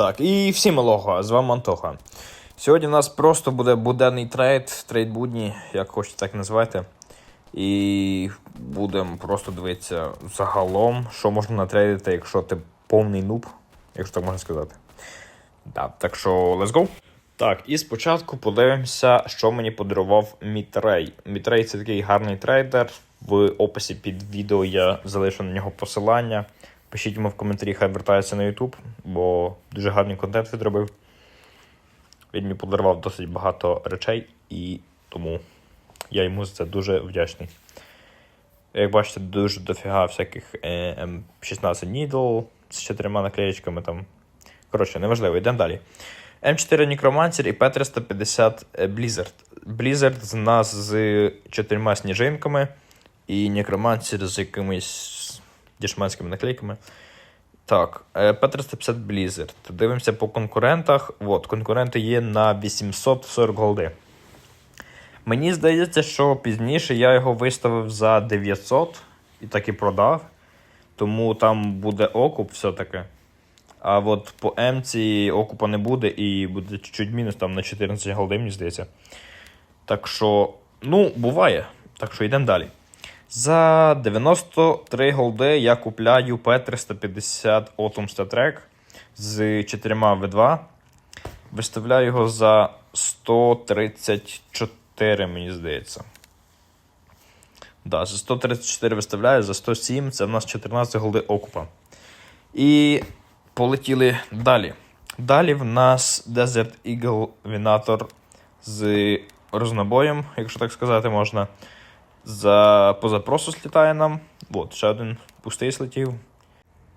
Так, і всім алоха, з вами Антоха. Сьогодні у нас просто буде буденний трейд, трейд будні, як хочете так назвати. І будемо просто дивитися загалом, що можна натрейдити, якщо ти повний нуб, якщо так можна сказати. Да, так що, let's go. Так, і спочатку подивимося, що мені подарував Мітрей. Мітрей це такий гарний трейдер. В описі під відео я залишу на нього посилання. Пишіть йому в коментарі, хай вертається на YouTube, бо дуже гарний контент відробив. Він мені подарував досить багато речей, і тому я йому за це дуже вдячний. Як бачите, дуже дофіга всяких е, М16 Needle з чотирма наклеєчками там. Коротше, неважливо, йдемо далі. М4 Necromancer і P350 Blizzard. Blizzard з нас з чотирма сніжинками, і Necromancer з якимись дішманськими наклейками. Так, е, P350 Blizzard. Дивимося по конкурентах. От, конкуренти є на 840 голди. Мені здається, що пізніше я його виставив за 900 і так і продав. Тому там буде окуп все-таки. А от по М-ці окупа не буде і буде чуть-чуть мінус там на 14 голди, мені здається. Так що, ну, буває. Так що йдемо далі. За 93 голди я купляю P350 Autumn Star Trek з 4 V2. Виставляю його за 134, мені здається. Да, за 134 виставляю, за 107 це в нас 14 голди окупа. І полетіли далі. Далі в нас Desert Eagle Venator з рознобоєм, якщо так сказати можна. За по запросу слітає нам. От, ще один пустий слетів.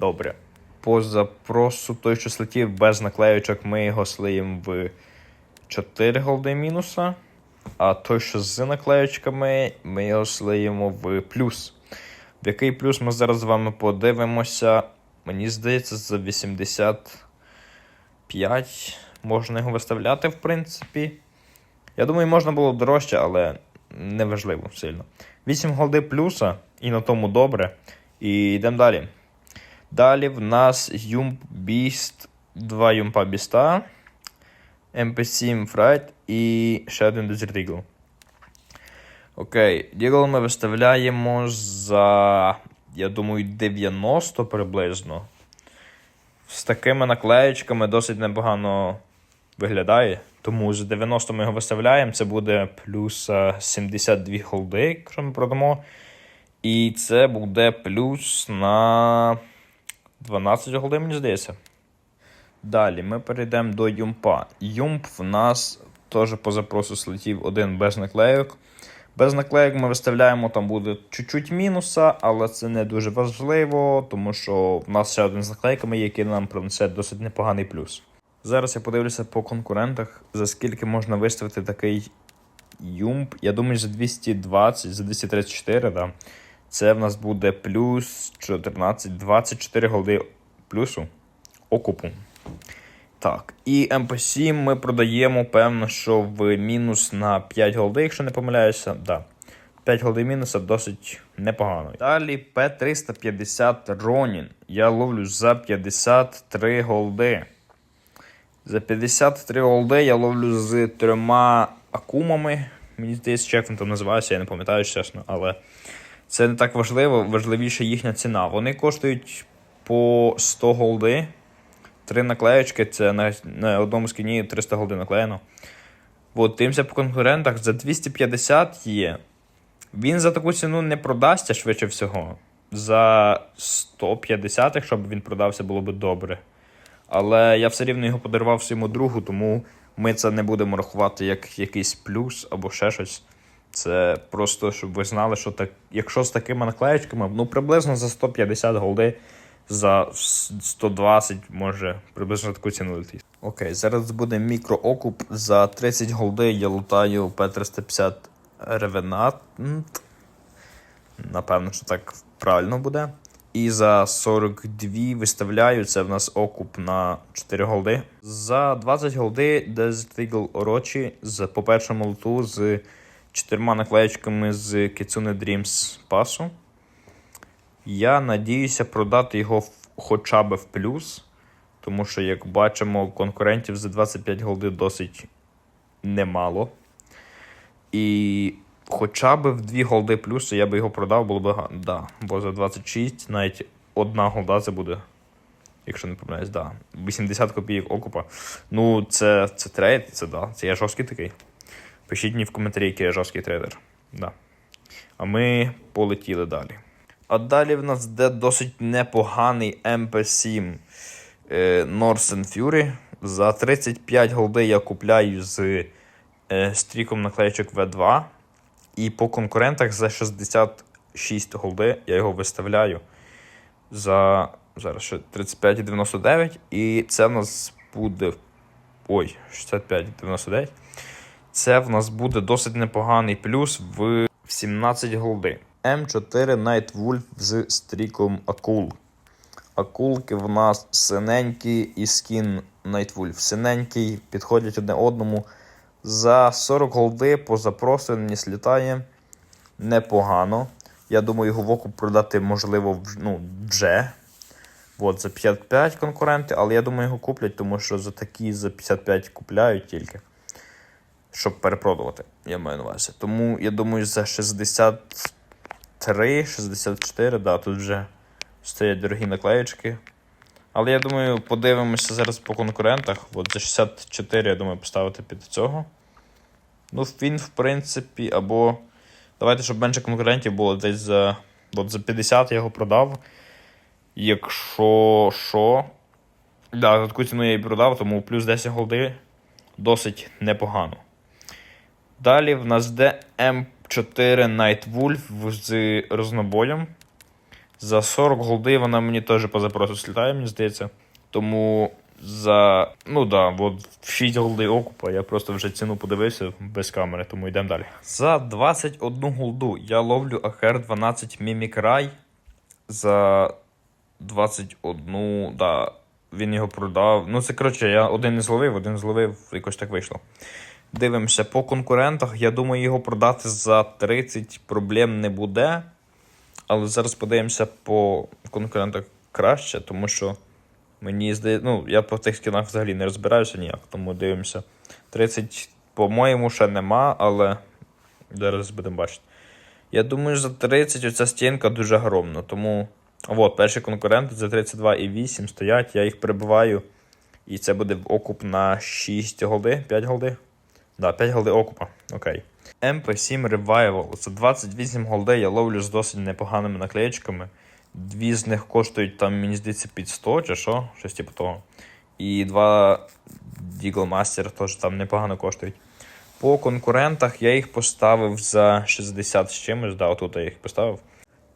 Добре. По запросу той, що слетів без наклеючок, ми його слиємо в 4 голди мінуса. А той, що з наклеючками, ми його слиємо в плюс. В який плюс ми зараз з вами подивимося. Мені здається, за 85 можна його виставляти, в принципі. Я думаю, можна було дорожче, але неважливо сильно. 8 голди плюса, і на тому добре. І йдемо далі. Далі в нас Юмп Beast, 2 Юмпа Біста, MP7 Fright і ще один Desert Eagle. Окей, Дігл ми виставляємо за, я думаю, 90 приблизно. З такими наклеєчками досить непогано виглядає. Тому за 90 ми його виставляємо. Це буде плюс е, 72 голди, якщо ми продамо. І це буде плюс на 12 голди, мені здається. Далі ми перейдемо до Юмпа. Юмп в нас теж по запросу слетів один без наклейок. Без наклейок ми виставляємо, там буде чуть-чуть мінуса, але це не дуже важливо, тому що в нас ще один з наклейками, який нам принесе досить непоганий плюс. Зараз я подивлюся по конкурентах, за скільки можна виставити такий юмп. Я думаю, за 220, за 234, да. Це в нас буде плюс 14, 24 голди плюсу окупу. Так, і МП7 ми продаємо, певно, що в мінус на 5 голди, якщо не помиляюся. Да. 5 голди мінуса досить непогано. Далі P350 Ronin. Я ловлю за 53 голди. За 53 голди я ловлю з трьома акумами. Мені здається, як він там називається, я не пам'ятаю, чесно, але це не так важливо, важливіше їхня ціна. Вони коштують по 100 голди. Три наклеєчки, це на, на одному скіні 300 голди наклеєно. От, дивимося по конкурентах за 250 є. Він за таку ціну не продасться швидше всього. За 150, якщо б він продався, було б добре. Але я все рівно його подарував своєму другу, тому ми це не будемо рахувати як якийсь плюс або ще щось. Це просто, щоб ви знали, що так, якщо з такими наклеєчками, ну приблизно за 150 голди, за 120 може приблизно таку ціну летить. Окей, зараз буде мікроокуп. За 30 голди я лутаю P350 Revenant. Напевно, що так правильно буде. І за 42 виставляю. Це в нас окуп на 4 голди. За 20 голди Desert Eagle Orochi по першому лоту з чотирма наклеєчками з Kitsune Dreams пасу. Я надіюся продати його хоча б в плюс. Тому що, як бачимо, конкурентів за 25 голди досить немало. І хоча б в 2 голди плюси я би його продав, було б га- да. Бо за 26 навіть одна голда це буде. Якщо не помиляюсь, да. 80 копійок окупа. Ну, це, це трейд, це да. Це я жорсткий такий. Пишіть мені в коментарі, який я жорсткий трейдер. Да. А ми полетіли далі. А далі в нас йде досить непоганий MP7 е, Northern Fury. За 35 голди я купляю з е, стріком наклеєчок V2. І по конкурентах за 66 голди я його виставляю за зараз ще 35,99. І це в нас буде. Ой, 65,99. Це в нас буде досить непоганий плюс в 17 голди. М4 Night Wolf з стріком Акул. Акулки в нас синенькі і скін Night Wolf. Синенький підходять одне одному. За 40 голди по запросу не слітає непогано. Я думаю, його в оку продати можливо ну, вже. От, за 55 конкуренти, але я думаю, його куплять, тому що за такі за 55 купляють тільки. Щоб перепродувати, я маю на увазі. Тому я думаю, за 63, 64, да, тут вже стоять дорогі наклеєчки. Але я думаю, подивимося зараз по конкурентах. От за 64, я думаю, поставити під цього. Ну, він, в принципі, або. Давайте, щоб менше конкурентів було десь за. От за 50 я його продав. Якщо що. Да, за таку ціну я і продав, тому плюс 10 голди досить непогано. Далі в нас йде М4 Night Wolf з рознобоєм. За 40 голди вона мені теж по запросу слітає, мені здається. Тому за. Ну да, от 6 голди окупа. Я просто вже ціну подивився без камери, тому йдемо далі. За 21 голду я ловлю АХР 12 Mimic Rai. За 21, да, він його продав. Ну, це коротше, я один не зловив, один зловив, якось так вийшло. Дивимося по конкурентах. Я думаю, його продати за 30 проблем не буде. Але зараз подивимося по конкурентах краще, тому що мені здається, ну, я по тих скінах взагалі не розбираюся ніяк, тому дивимося. 30, по-моєму, ще нема, але зараз будемо бачити. Я думаю, за 30 оця стінка дуже громна, тому. От, перші конкуренти за 32,8 стоять, я їх прибиваю. І це буде окуп на 6 голди, 5 голди. Да, 5 голди окупа. Окей. MP7 Revival. За 28 голди я ловлю з досить непоганими наклеєчками. Дві з них коштують там, мені здається, під 100 чи що, щось типу того. І два Deagle Master теж там непогано коштують. По конкурентах я їх поставив за 60 з чимось, да, отут я їх поставив.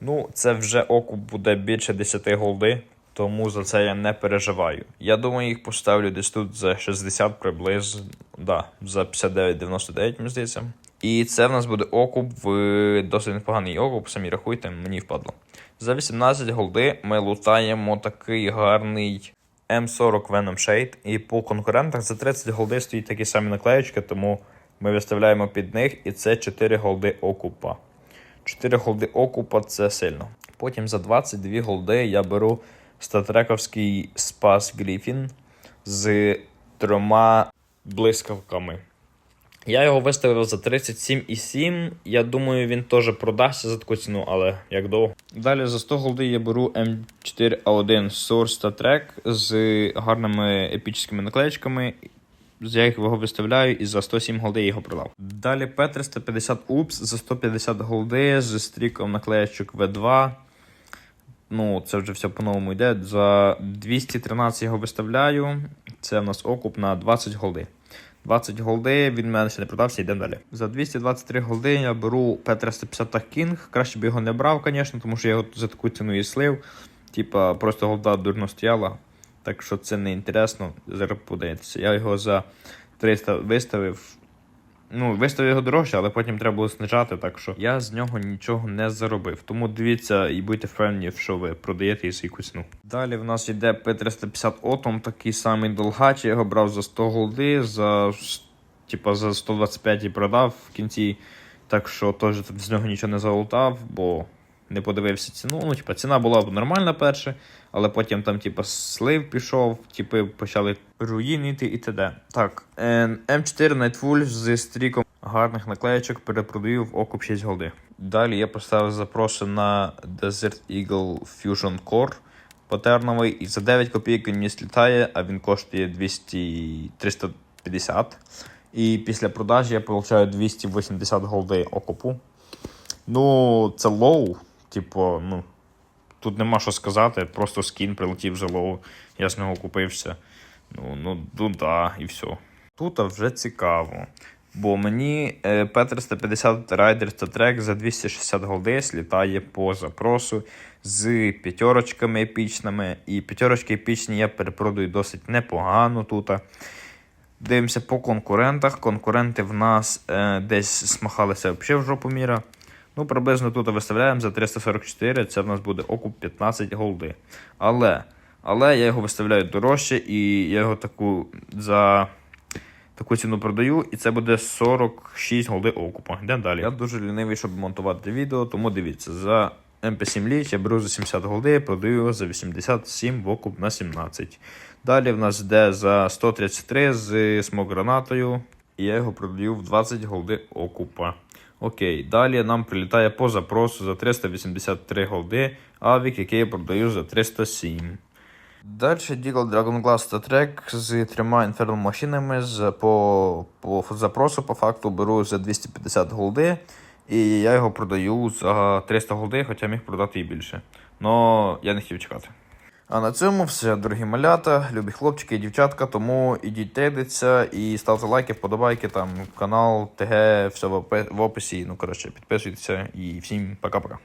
Ну, це вже окуп буде більше 10 голди, тому за це я не переживаю. Я думаю, їх поставлю десь тут за 60 приблизно, да, за 59,99, мені здається. І це в нас буде окуп в досить непоганий окуп, самі рахуйте, мені впадло. За 18 голди ми лутаємо такий гарний М40 Venom Shade. І по конкурентах за 30 голди стоїть такі самі наклеєчки, тому ми виставляємо під них, і це 4 голди окупа. 4 голди окупа це сильно. Потім за 22 голди я беру статрековський Спас Гріфін з трьома блискавками. Я його виставив за 37,7. Я думаю, він теж продасться за таку ціну, але як довго. Далі за 100 голди я беру М4А1 Source та Track з гарними епічними наклеєчками. Я їх його виставляю і за 107 голди я його продав. Далі P350 UPS за 150 голди з стріком наклеєчок V2. Ну, це вже все по-новому йде. За 213 його виставляю. Це в нас окуп на 20 голди. 20 голди, він мене ще не продався, йдемо далі. За 223 голди я беру P350 King. Краще б його не брав, звісно, тому що я його за таку ціну і слив. Типа, просто голда дурно стояла. Так що це не інтересно. Зараз подається. Я його за 300 виставив. Ну, виставив його дорожче, але потім треба було снижати, так що я з нього нічого не заробив. Тому дивіться і будьте впевнені, що ви продаєте і за ціну. Далі в нас йде P350 Atom, такий самий долгач. Я його брав за 100 голди, за, типа, за 125 і продав в кінці. Так що теж з нього нічого не залутав, бо не подивився ціну. Ну, типа, ціна була б нормальна перше, але потім там, типа, слив пішов, типи почали руїнити і т.д. Так, е, М4 Nightwolf з стріком гарних наклеєчок перепродаю в окуп 6 голди. Далі я поставив запроси на Desert Eagle Fusion Core патерновий, і за 9 копійок він мені слітає, а він коштує 200 350. І після продажі я получаю 280 голди окупу. Ну, це лоу. Типу, ну. Тут нема що сказати, просто скін прилетів вже лоу, я з нього купився. Ну, ну, ну да, і все. Тут вже цікаво. Бо мені е, P350 Rider та трек за 260 голди слітає по запросу з п'ятерочками епічними. І п'ятерочки епічні я перепродаю досить непогано тут. Дивимося по конкурентах. Конкуренти в нас е, десь смахалися взагалі в жопу міра. Ну, приблизно тут виставляємо за 344, це в нас буде окуп 15 голди. Але, але я його виставляю дорожче, і я його таку за таку ціну продаю, і це буде 46 голди окупа. Йдемо далі. Я дуже лінивий, щоб монтувати відео, тому дивіться, за MP7 ліч я беру за 70 голди, продаю його за 87 в окуп на 17. Далі в нас йде за 133 з смок-гранатою, і я його продаю в 20 голди окупа. Окей, далі нам прилітає по запросу за 383 голди, авік, який я продаю за 307. Далі Deagle Dragon Glass та трек з трьома інфернал машинами по, по запросу по факту беру за 250 голди. І я його продаю за 300 голди, хоча міг продати і більше. Но я не хотів чекати. А на цьому все, дорогі малята, любі хлопчики і дівчатка. Тому ідіть трейдиться і ставте лайки, вподобайки, там канал, ТГ, все в опи- в описі. Ну коротше, підписуйтеся і всім пока-пока.